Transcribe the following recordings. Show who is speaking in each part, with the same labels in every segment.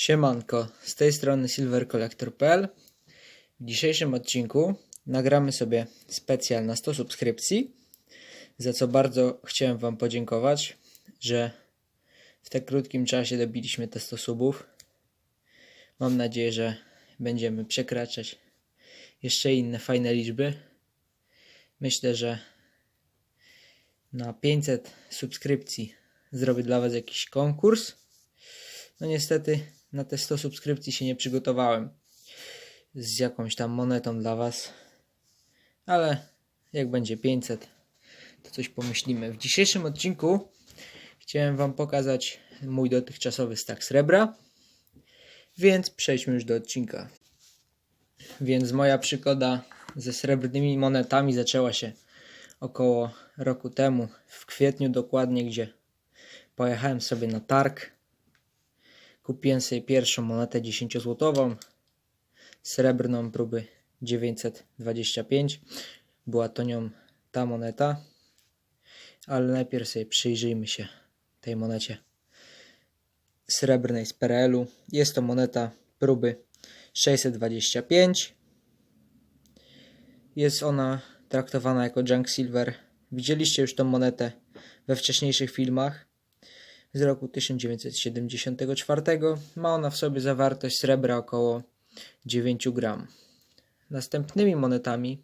Speaker 1: Siemanko, z tej strony silvercollector.pl W dzisiejszym odcinku nagramy sobie specjal na 100 subskrypcji, za co bardzo chciałem Wam podziękować, że w tak krótkim czasie dobiliśmy te 100 subów. Mam nadzieję, że będziemy przekraczać jeszcze inne fajne liczby. Myślę, że na 500 subskrypcji zrobię dla Was jakiś konkurs. No niestety na te 100 subskrypcji się nie przygotowałem z jakąś tam monetą dla Was. Ale jak będzie 500, to coś pomyślimy. W dzisiejszym odcinku chciałem Wam pokazać mój dotychczasowy stack srebra. Więc przejdźmy już do odcinka. Więc moja przygoda ze srebrnymi monetami zaczęła się około roku temu, w kwietniu dokładnie, gdzie pojechałem sobie na targ. Kupiłem sobie pierwszą monetę 10-złotową, srebrną próby 925. Była to nią ta moneta, ale najpierw sobie przyjrzyjmy się tej monecie srebrnej z PRL-u. Jest to moneta próby 625. Jest ona traktowana jako junk silver. Widzieliście już tą monetę we wcześniejszych filmach z roku 1974. Ma ona w sobie zawartość srebra około 9 gram. Następnymi monetami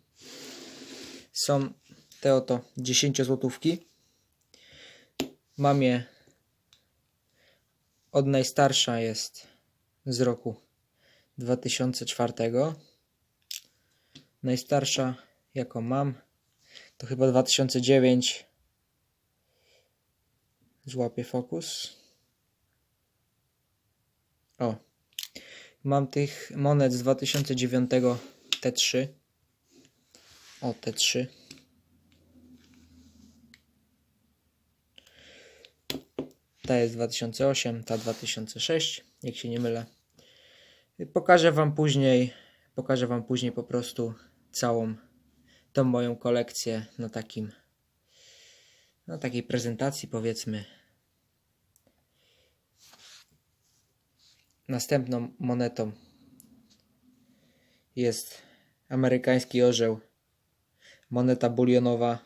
Speaker 1: są te oto 10 złotówki. Mam je od najstarsza jest z roku 2004. Najstarsza jaką mam to chyba 2009 Złapię fokus. O. Mam tych monet z 2009 T3. O, T3. Ta jest 2008, ta 2006, jak się nie mylę. Pokażę wam później, pokażę wam później po prostu całą tą moją kolekcję na takim na takiej prezentacji powiedzmy. Następną monetą jest amerykański orzeł. Moneta bulionowa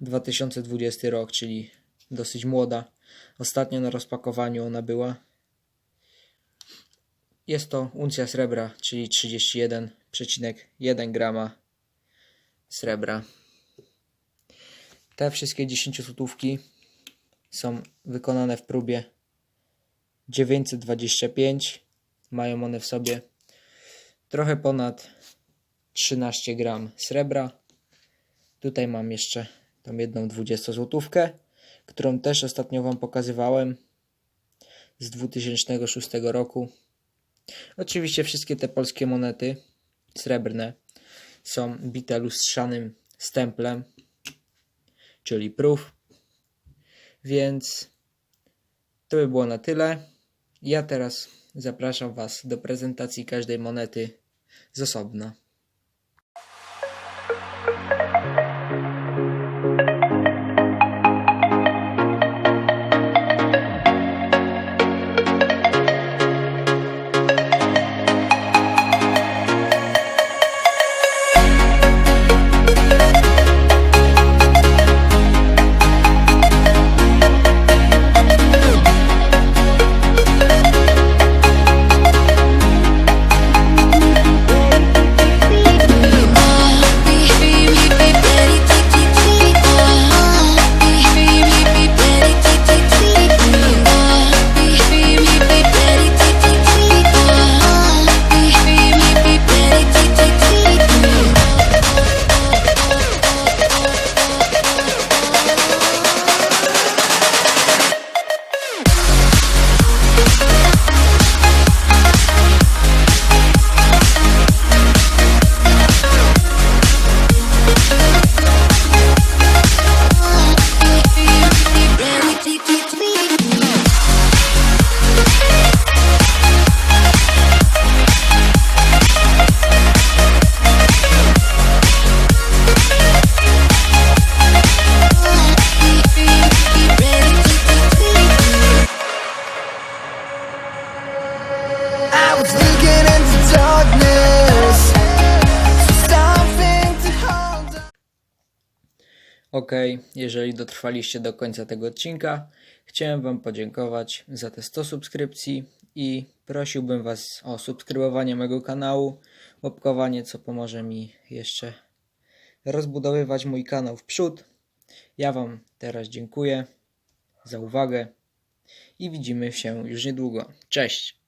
Speaker 1: 2020 rok, czyli dosyć młoda. Ostatnio na rozpakowaniu ona była. Jest to uncja srebra, czyli 31,1 grama srebra. Te wszystkie 10 złotówki są wykonane w próbie 925. Mają one w sobie trochę ponad 13 gram srebra. Tutaj mam jeszcze tą jedną 20 złotówkę, którą też ostatnio Wam pokazywałem z 2006 roku. Oczywiście wszystkie te polskie monety srebrne są bite lustrzanym stemplem czyli proof. Więc to by było na tyle. Ja teraz zapraszam Was do prezentacji każdej monety z osobna. Ok, jeżeli dotrwaliście do końca tego odcinka, chciałem Wam podziękować za te 100 subskrypcji i prosiłbym Was o subskrybowanie mojego kanału, łapkowanie, co pomoże mi jeszcze rozbudowywać mój kanał w przód. Ja Wam teraz dziękuję za uwagę i widzimy się już niedługo. Cześć!